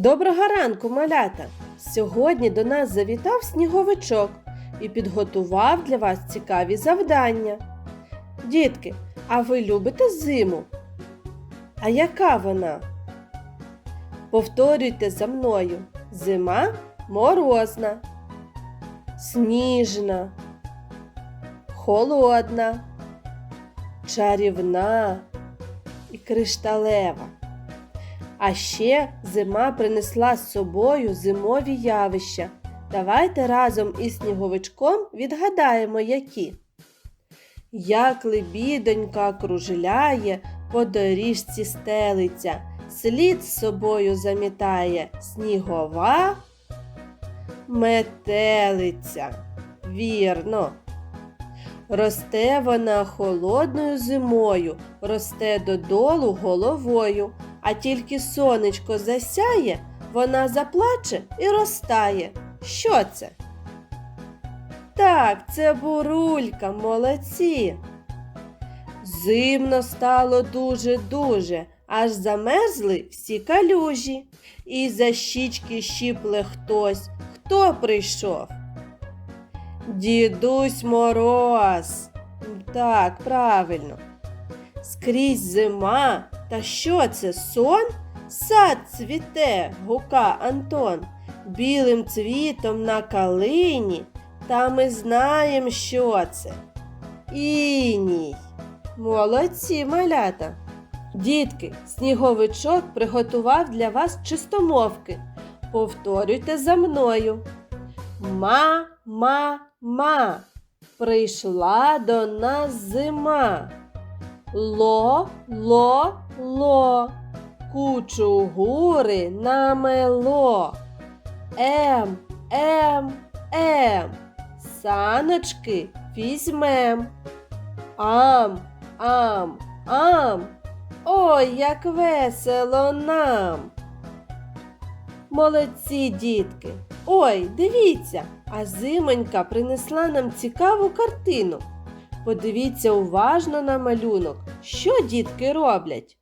Доброго ранку, малята! Сьогодні до нас завітав сніговичок і підготував для вас цікаві завдання. Дітки, а ви любите зиму? А яка вона? Повторюйте за мною. Зима морозна, сніжна, холодна, чарівна і кришталева. А ще зима принесла з собою зимові явища. Давайте разом із сніговичком відгадаємо, які. Як лебідонька кружляє, по доріжці стелиться, слід з собою замітає снігова метелиця. Вірно. Росте вона холодною зимою, росте додолу головою, а тільки сонечко засяє, вона заплаче і розтає. Що це? Так, це бурулька, молодці. Зимно стало дуже-дуже, аж замерзли всі калюжі. І за щічки щіпле хтось. Хто прийшов? Дідусь Мороз. Так, правильно. Скрізь зима. Та що це сон? Сад цвіте, гука Антон, білим цвітом на калині. Та ми знаємо, що це. Іній. Молодці малята. Дітки, сніговичок приготував для вас чистомовки. Повторюйте за мною. Ма, ма, ма. Прийшла до нас зима. Ло, ло, ло. Кучу гури намело. Ем, ем, ем. Саночки візьмем. Ам, ам, ам. Ой, як весело нам. Молодці, дітки. Ой, дивіться, а зимонька принесла нам цікаву картину. Подивіться уважно на малюнок, що дітки роблять.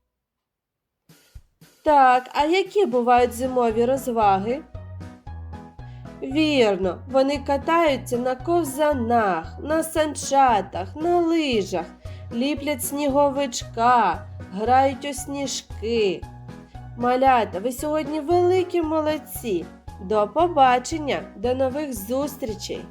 Так, а які бувають зимові розваги? Вірно, вони катаються на ковзанах, на санчатах, на лижах, ліплять сніговичка, грають у сніжки. Малята, ви сьогодні великі молодці. До побачення, до нових зустрічей!